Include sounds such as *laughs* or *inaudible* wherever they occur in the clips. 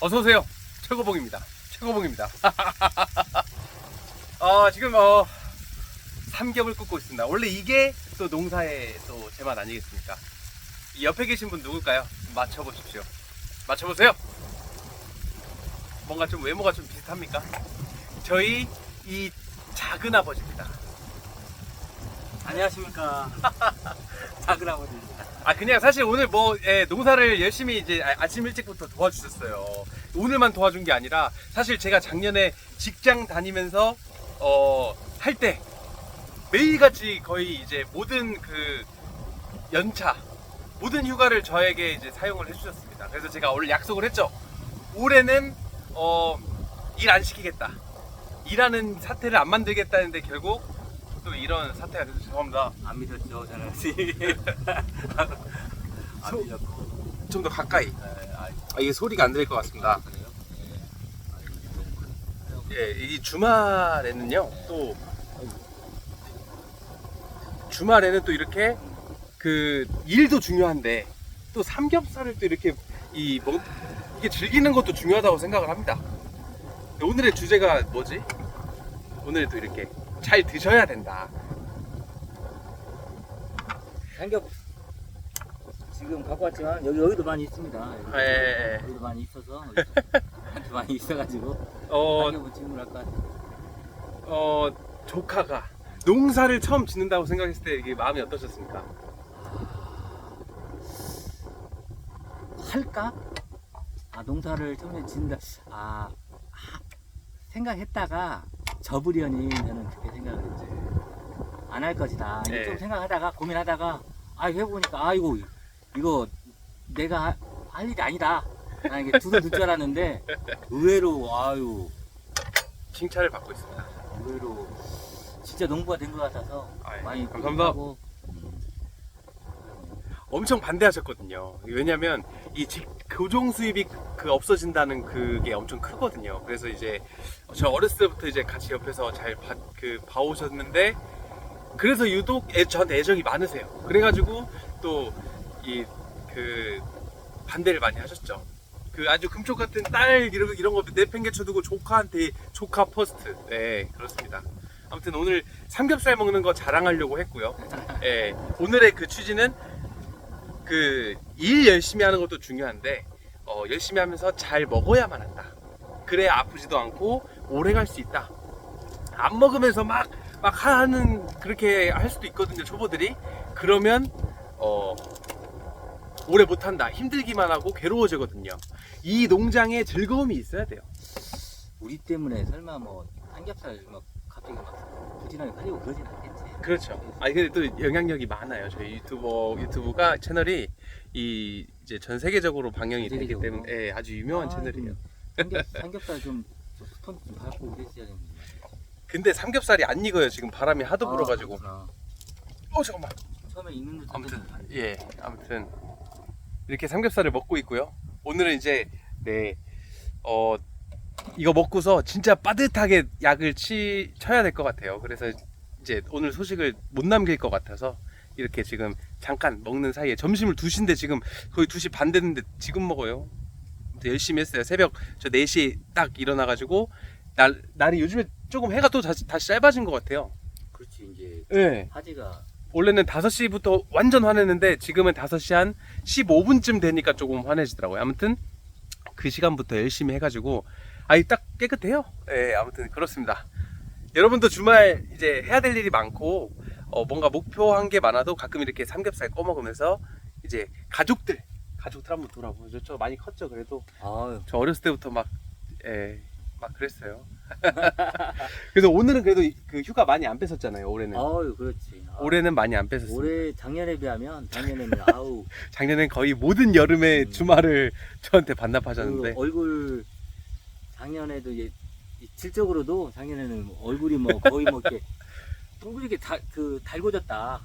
어서 오세요. 최고봉입니다. 최고봉입니다. *laughs* 어, 지금 어 삼겹을 굽고 있습니다. 원래 이게 또 농사의 또 제맛 아니겠습니까? 이 옆에 계신 분 누굴까요? 맞춰보십시오. 맞춰보세요. 뭔가 좀 외모가 좀 비슷합니까? 저희 이 작은 아버지입니다. 안녕하십니까. *laughs* 작은 아버지입니다. 아 그냥 사실 오늘 뭐 예, 농사를 열심히 이제 아- 아침 일찍부터 도와주셨어요. 오늘만 도와준 게 아니라 사실 제가 작년에 직장 다니면서 어 할 때 매일같이 거의 이제 모든 그 연차 모든 휴가를 저에게 이제 사용을 해주셨습니다. 그래서 제가 원래 약속을 했죠. 올해는 어 일 안 시키겠다. 일하는 사태를 안 만들겠다는데 결국 또 이런 사태가 돼서 죄송합니다. 안 믿었죠, 저는. *laughs* 안 믿었고. 좀 더 가까이. 네, 아, 아, 이게 소리가 안 들릴 것 같습니다. 그래요? 예. 아이, 너무 그래요. 예, 이 주말에는요, 또, 주말에는 또 이렇게, 그, 일도 중요한데, 또 삼겹살을 또 이렇게, 이, 뭐, 이게 즐기는 것도 중요하다고 생각을 합니다. 오늘의 주제가 뭐지? 오늘 또 이렇게 잘 드셔야 된다. 삼겹 지금 갖고 왔지만 여기 여기도 많이 있습니다. 여기, 예, 예, 예. 여기도 많이 있어서 *laughs* 한테 많이 있어가지고 어, 삼겹은 질문할까? 어, 조카가 농사를 처음 짓는다고 생각했을 때 이게 마음이 어떠셨습니까? 할까? 아 농사를 처음에 짓는다. 아, 아, 생각했다가 접으려니 저는 그렇게 생각을 했지. 안 할 것이다. 네. 좀 생각하다가 고민하다가 아 해보니까 아이고 이거 내가 하- 할 일이 아니다. 나는 이게 두고 둘줄 알았는데 의외로 아유 칭찬을 받고 있습니다. 의외로 진짜 농부가 된 것 같아서 아이, 많이 감사합니다. 뿌듯하고, 음, 엄청 반대하셨거든요. 왜냐면 이 직, 교종 수입이 그 없어진다는 그게 엄청 크거든요. 그래서 이제 저 어렸을 때부터 이제 같이 옆에서 잘 봐, 그 봐오셨는데 그래서 유독 애, 저한테 애정이 많으세요. 그래가지고 또 이 그 반대를 많이 하셨죠. 그 아주 금쪽 같은 딸 이런, 이런 거 내팽개쳐두고 조카한테 조카 퍼스트. 네 그렇습니다. 아무튼 오늘 삼겹살 먹는 거 자랑하려고 했고요. 예, 오늘의 그 취지는 그 일 열심히 하는 것도 중요한데 어, 열심히 하면서 잘 먹어야만 한다. 그래야 아프지도 않고 오래 갈 수 있다. 안 먹으면서 막, 막 하는 그렇게 할 수도 있거든요, 초보들이. 그러면 어, 오래 못 한다. 힘들기만 하고 괴로워지거든요. 이 농장에 즐거움이 있어야 돼요. 우리 때문에 설마 뭐 삼겹살 막 갑자기 막 부진하게 팔리고 그러진 않겠지. 그렇죠. 아니 근데 또 영향력이 많아요. 저희 유튜버 유튜브가 채널이 이 이제 전 세계적으로 방영이 되기 세계적으로. 때문에 예, 아주 유명한 아, 채널이에요. 삼겹, 삼겹살 좀 스폰 좀 밟고 그랬어야 되는데. 근데 삼겹살이 안 익어요. 지금 바람이 하도 아, 불어가지고. 그렇구나. 어 잠깐만. 처음에 있는 듯 아무튼. 예, 아무튼 이렇게 삼겹살을 먹고 있고요. 오늘은 이제 네, 어 이거 먹고서 진짜 빠듯하게 약을 치 쳐야 될 것 같아요. 그래서 이제 오늘 소식을 못 남길 것 같아서 이렇게 지금 잠깐 먹는 사이에 점심을 2시인데 지금 거의 2시 반 됐는데 지금 먹어요. 열심히 했어요. 새벽 저 4시에 딱 일어나가지고 날, 날이 요즘에 조금 해가 또 다시, 다시 짧아진 것 같아요. 그렇지 이제 네. 하지가 원래는 5시부터 완전 화냈는데 지금은 5시 한 15분쯤 되니까 조금 환해지더라고요. 아무튼 그 시간부터 열심히 해가지고 아이 딱 깨끗해요. 예, 아무튼 그렇습니다. 여러분도 주말 이제 해야 될 일이 많고 어, 뭔가 목표한 게 많아도 가끔 이렇게 삼겹살 꺼먹으면서 이제 가족들 가족들 한번 돌아보죠. 저 많이 컸죠. 그래도 아유 저 어렸을 때부터 막 예, 막 그랬어요. *laughs* 그래서 오늘은 그래도 그 휴가 많이 안 뺐었잖아요. 올해는 아유 그렇지. 아, 올해는 많이 안 뺐었어요. 올해 작년에 비하면 작년에는 *laughs* 아우 작년엔 거의 모든 여름의 음. 주말을 저한테 그 반납하셨는데 얼굴 작년에도 이 질적으로도 작년에는 뭐 얼굴이 뭐 거의 뭐 이렇게 *laughs* 둥글게 다그 달궈졌다.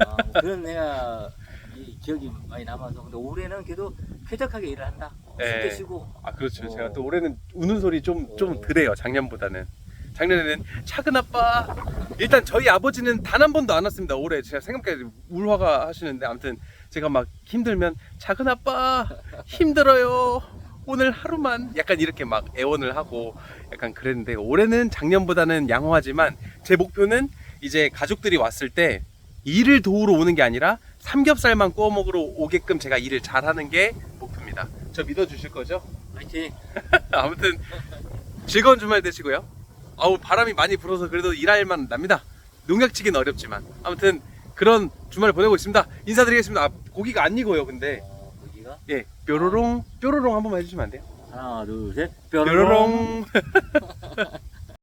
아, 뭐 그런 내가 이 기억이 많이 남아서. 근데 올해는 그래도 쾌적하게 일을 한다. 어, 네. 쉽게 쉬고. 아 그렇죠. 어. 제가 또 올해는 우는 소리 좀 좀 어. 덜해요 작년보다는. 작년에는 작은 아빠. 일단 저희 아버지는 단 한 번도 안 왔습니다 올해. 제가 생각까지 울화가 하시는데 아무튼 제가 막 힘들면 작은 아빠 힘들어요 오늘 하루만 약간 이렇게 막 애원을 하고 약간 그랬는데 올해는 작년보다는 양호하지만 제 목표는 이제 가족들이 왔을 때 일을 도우러 오는 게 아니라 삼겹살만 구워 먹으러 오게끔 제가 일을 잘하는 게 목표입니다. 저 믿어주실 거죠? 화이팅! *laughs* 아무튼 즐거운 주말 되시고요. 아우 바람이 많이 불어서 그래도 일할 만 납니다. 농약치기는 어렵지만 아무튼 그런 주말 보내고 있습니다. 인사드리겠습니다. 아, 고기가 안 익어요. 근데 어, 여기가 예 뾰로롱 뾰로롱 한 번만 해주시면 안 돼요? 하나, 둘, 셋. 뾰로롱 *laughs*